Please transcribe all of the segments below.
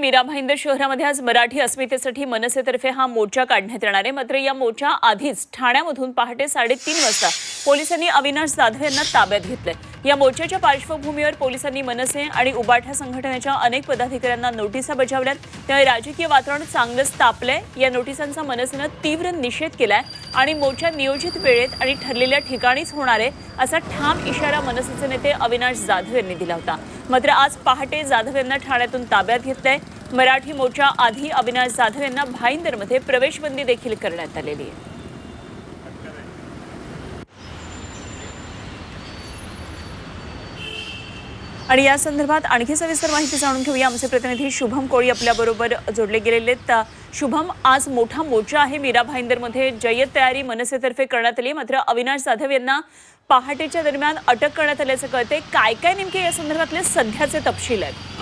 मीरा भाईंदर शहरामध्ये आज मराठी अस्मितेसाठी मनसेतर्फे हा मोर्चा काढण्यात येणार आहे. मात्र या मोर्चा आधीच ठाण्यामधून पहाटे साडेतीन वाजता पोलिसांनी अविनाश जाधव यांना ताब्यात घेतलंय. या मोर्चाच्या पार्श्वभूमीवर पोलिसांनी मनसे आणि उबाठा संघटनेच्या अनेक पदाधिकाऱ्यांना नोटिसा बजावल्यात. त्यामुळे राजकीय वातावरण चांगलंच तापलंय. या नोटिसांचा मनसेनं तीव्र निषेध केलाय आणि मोर्चा नियोजित वेळेत आणि ठरलेल्या ठिकाणीच होणार आहे असा ठाम इशारा मनसेचे नेते अविनाश जाधव यांनी दिला होता. मात्र आज पहाटे जाधव यांना ठाण्यातून ताब्यात घेतलंय. मराठी मोर्चा आधी अविनाश जाधव यांना भाईंदरमध्ये प्रवेशबंदी देखील करण्यात आलेली आहे. आणि या संदर्भात आणखी सविस्तर माहिती जाणून घेऊया. आमचे प्रतिनिधी शुभम कोळी आपल्याबरोबर जोडले गेलेले आहेत. शुभम आज मोठा मोर्चा आहे मीरा भाईंदरमध्ये. जय्यत तयारी मनसेतर्फे करण्यात आली मात्र अविनाश जाधव यांना पहाटेच्या दरम्यान अटक करण्यात आल्याचं कळते काय काय नेमके या संदर्भातले सध्याचे तपशील आहेत?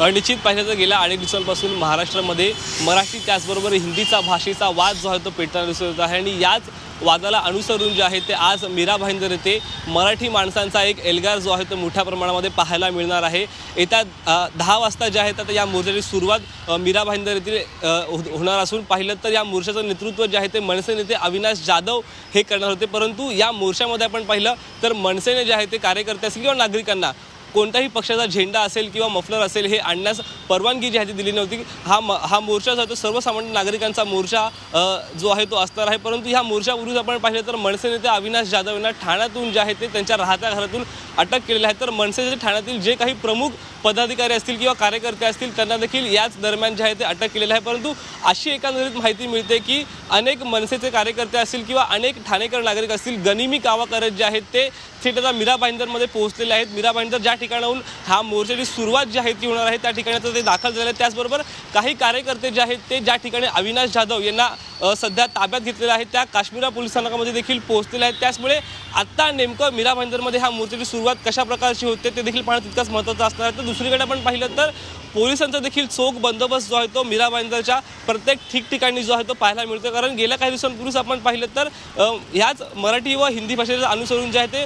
निश्चित पाहिलं तर गेल्या अनेक दिवसांपासून महाराष्ट्रामध्ये मराठी त्याचबरोबर हिंदीचा भाषेचा वाद जो आहे तो पेटताना दिसत आहे. आणि याच वादाला अनुसरून जे आहे ते आज मीरा भाईंदर येथे मराठी माणसांचा एक एल्गार जो आहे तो मोठ्या प्रमाणामध्ये पाहायला मिळणार आहे. येत्या दहा वाजता जे आहे तर या मोर्चाची सुरुवात मीरा भाईंदर येथील हो- होणार असून पाहिलं तर या मोर्चाचं नेतृत्व जे आहे ते मनसे नेते अविनाश जाधव हे करणार होते. परंतु या मोर्चामध्ये आपण पाहिलं तर मनसेने जे आहे ते कार्यकर्ते असतील किंवा नागरिकांना कोणत्याही पक्षाचा झेंडा असेल किंवा मफलर असेल हे आणण्यास परवानगी जी आहे ती दिली नव्हती. हा म हा मोर्चा जो आहे तो सर्वसामान्य नागरिकांचा मोर्चा जो आहे तो असणार आहे. परंतु ह्या मोर्चापूर्वीच आपण पाहिलं तर मनसे नेते अविनाश जाधव यांना ठाण्यातून जे आहे ते त्यांच्या राहत्या घरातून अटक केलेली आहे. तर मनसेचे ठाण्यातील जे काही प्रमुख पदाधिकारी असतील किंवा कार्यकर्ते असतील त्यांना देखील याच दरम्यान जे आहे ते अटक केलेलं आहे. परंतु अशी एकंदरीत माहिती मिळते की अनेक मनसेचे कार्यकर्ते असतील किंवा अनेक ठाणेकर नागरिक असतील गनिमी कावा करत जे आहेत ते थेट आता मीरा भाईंदरमध्ये पोहोचलेले आहेत. मीरा भाईंदर ज्या ठिकाणाहून हा मोर्चाची सुरुवात जी आहे ती होणार आहे. त्या ठिकाणी ते दाखल झाले त्याचबरोबर काही कार्यकर्ते जे आहेत ते ज्या ठिकाणी अविनाश जाधव यांना सध्या ताब्यात घेतलेलं आहे त्या काश्मीरा पोलीस स्थानकामध्ये देखील पोहोचलेले आहेत. त्याचमुळे आत्ता नेमकं मीरा भाईंदरमध्ये हा मोर्चाची सुरुवात कशा प्रकारची होते ते देखील पाहणं तितकंच महत्त्वाचं असणार आहे. तर दुसरीकडे आपण पाहिलं तर पोलिसांचा देखील चोख बंदोबस्त जो आहे तो मीरा भाईंदरच्या प्रत्येक ठिकठिकाणी जो आहे तो पाहायला मिळतो कारण गेल्या काही दिवसांपूर्वीच आपण पाहिलं तर ह्याच मराठी व हिंदी भाषेचं अनुसरून जे आहे ते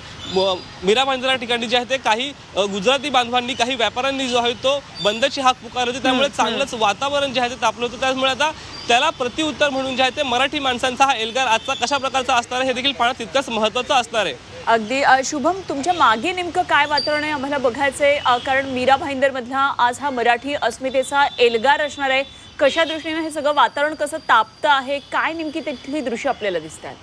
मीरा भाईंदर ठिकाणी जे आहे ते काही गुजराती बांधवांनी काही व्यापाऱ्यांनी जो आहे तो बंदची हाक पुकारली होती. त्यामुळे चांगलंच वातावरण जे आहे ते तापलं होतं. त्यामुळे आता त्याला प्रतिउत्तर म्हणून जे आहे ते मराठी माणसांचा हा एल्गार आजचा कशा प्रकारचा असणार आहे हे देखील पाहणं तितकंच महत्त्वाचं असणार आहे. अगदी शुभम तुमच्या मागे नेमकं काय वातावरण आहे आम्हाला बघायचंय आहे कारण मीरा भाईंदरमधला आज हा मराठी अस्मितेचा एल्गार असणार आहे. कशा दृष्टीने हे सगळं वातावरण कसं तापतं आहे काय नेमकी तिथली दृश्य आपल्याला दिसत आहेत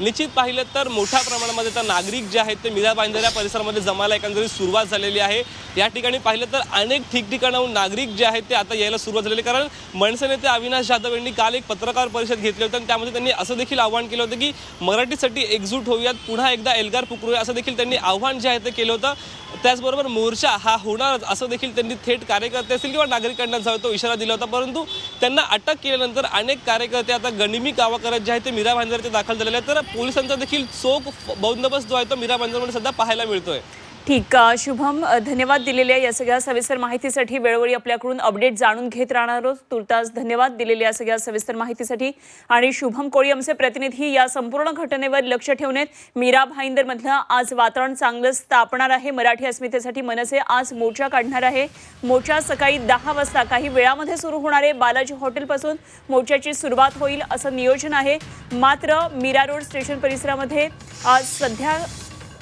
निश्चित पाहिलं तर मोठ्या प्रमाणामध्ये तर नागरिक जे आहेत ते मिरा भाईंदर परिसरामध्ये जमायला एकंदरीत सुरुवात झालेली आहे. या ठिकाणी पाहिलं तर अनेक ठिकठिकाणाहून नागरिक जे आहेत ते आता यायला सुरुवात झालेली कारण मनसे नेते अविनाश जाधव यांनी काल एक पत्रकार परिषद घेतली होती आणि त्यामध्ये त्यांनी असं देखील आव्हान केलं होतं की मराठीसाठी एकजूट होऊयात पुन्हा एकदा एल्गार पुकरूया असं देखील त्यांनी आव्हान जे आहे ते केलं होतं. त्याचबरोबर मोर्चा हा होणारच असं देखील त्यांनी थेट कार्यकर्ते असतील किंवा नागरिकांना जाऊ तो इशारा दिला होता. परंतु त्यांना अटक केल्यानंतर अनेक कार्यकर्ते आता गणिमी कावा करत जे आहे ते मीरा भाईंदर ते दाखल झालेले आहेत. तर पोलिसांचा देखील चोख बंदोबस्त जो आहे तो मीरा मंदिरमध्ये सध्या पाहायला मिळतोय. ठीक शुभम धन्यवाद दिलेल्या या सगळ्या सविस्तर माहितीसाठी वेळोवेळी आपल्याकडून अपडेट जाणून घेत राहणार तुर्तास धन्यवाद दिलेल्या या सगळ्या सविस्तर माहितीसाठी. आणि शुभम कोळी आमचे प्रतिनिधी या संपूर्ण घटनेवर लक्ष ठेवून आहेत मीरा भाईंदरमधलं आज वातावरण चांगलंच तापणार आहे. मराठी अस्मितेसाठी मनसे आज मोर्चा काढणार आहे. मोर्चा सकाळी दहा वाजता काही वेळामध्ये सुरू होणारे बालाजी हॉटेलपासून मोर्चाची सुरुवात होईल असं नियोजन आहे. मात्र मीरा रोड स्टेशन परिसरामध्ये आज सध्या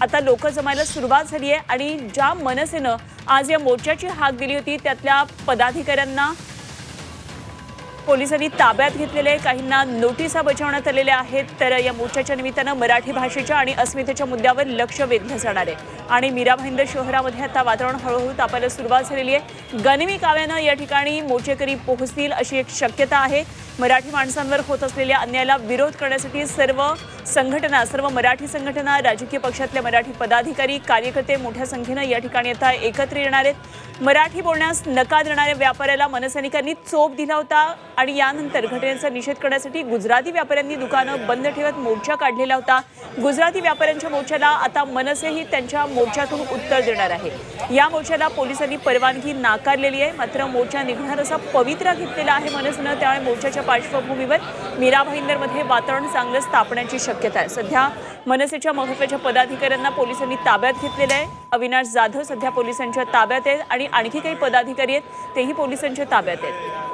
आता लोक जमायला सुरुवात झाली आहे आणि ज्या मनसेनं आज या मोर्चाची हाक दिली होती त्यातल्या पदाधिकाऱ्यांना पोलिसांनी ताब्यात घेतलेले आहे. काहींना नोटिसा बजावण्यात आलेल्या आहेत. तर या मोर्चाच्या निमित्तानं मराठी भाषेच्या आणि अस्मितेच्या मुद्द्यावर लक्ष वेधलं जाणार आहे. आणि मीरा भाईंदर शहरामध्ये आता वातावरण हळूहळू तापायला सुरुवात झालेली आहे. गनिमी काव्यानं या ठिकाणी मोर्चेकरी पोहोचतील अशी एक शक्यता आहे. मराठी माणसांवर होत असलेल्या अन्यायाला विरोध करण्यासाठी सर्व संघटना सर्व मराठी संघटना राजकीय पक्षातले मराठी पदाधिकारी कार्यकर्ते मोठ्या संख्येनं या ठिकाणी आता एकत्र येणार आहेत. मराठी बोलण्यास नकार देणाऱ्या व्यापाऱ्याला मनसैनिकांनी चोप दिला होता आणि यानंतर घटनेचा निषेध करण्यासाठी गुजराती व्यापाऱ्यांनी दुकानं बंद ठेवत मोर्चा काढलेला होता. गुजराती व्यापाऱ्यांच्या मोर्चाला आता मनसेही त्यांच्या मोर्चातून उत्तर देणार आहे. या मोर्चाला पोलिसांनी परवानगी नाकारलेली आहे. मात्र मोर्चा निघणार असा पवित्रा घेतलेला आहे मनसेनं. त्यामुळे मोर्चाच्या पार्श्वभूमीवर मीरा भाईंदरमध्ये वातावरण चांगलं तापण्याची शक्यता आहे. सध्या मनसेच्या महत्त्वाच्या पदाधिकाऱ्यांना पोलिसांनी ताब्यात घेतलेलं आहे. अविनाश जाधव सध्या पोलिसांच्या ताब्यात आहेत आणि आणखी काही पदाधिकारी आहेत तेही पोलिसांच्या ताब्यात आहेत.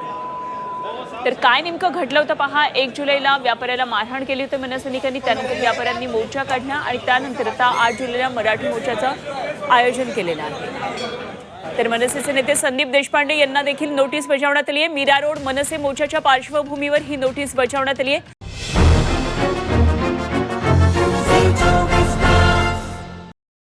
तर काय नेमकं घडलं होतं पहा एक जुलैला व्यापाऱ्याला मारहाण केली होती मनसैनिकांनी त्यानंतर व्यापाऱ्यांनी मोर्चा काढला आणि त्यानंतर आता आठ जुलैला मराठी मोर्चाचं आयोजन केलेलं आहे. तर मनसेचे नेते संदीप देशपांडे यांना देखील नोटीस बजावण्यात आली आहे. मीरा रोड मनसे मोर्चाच्या पार्श्वभूमीवर ही नोटीस बजावण्यात आली आहे.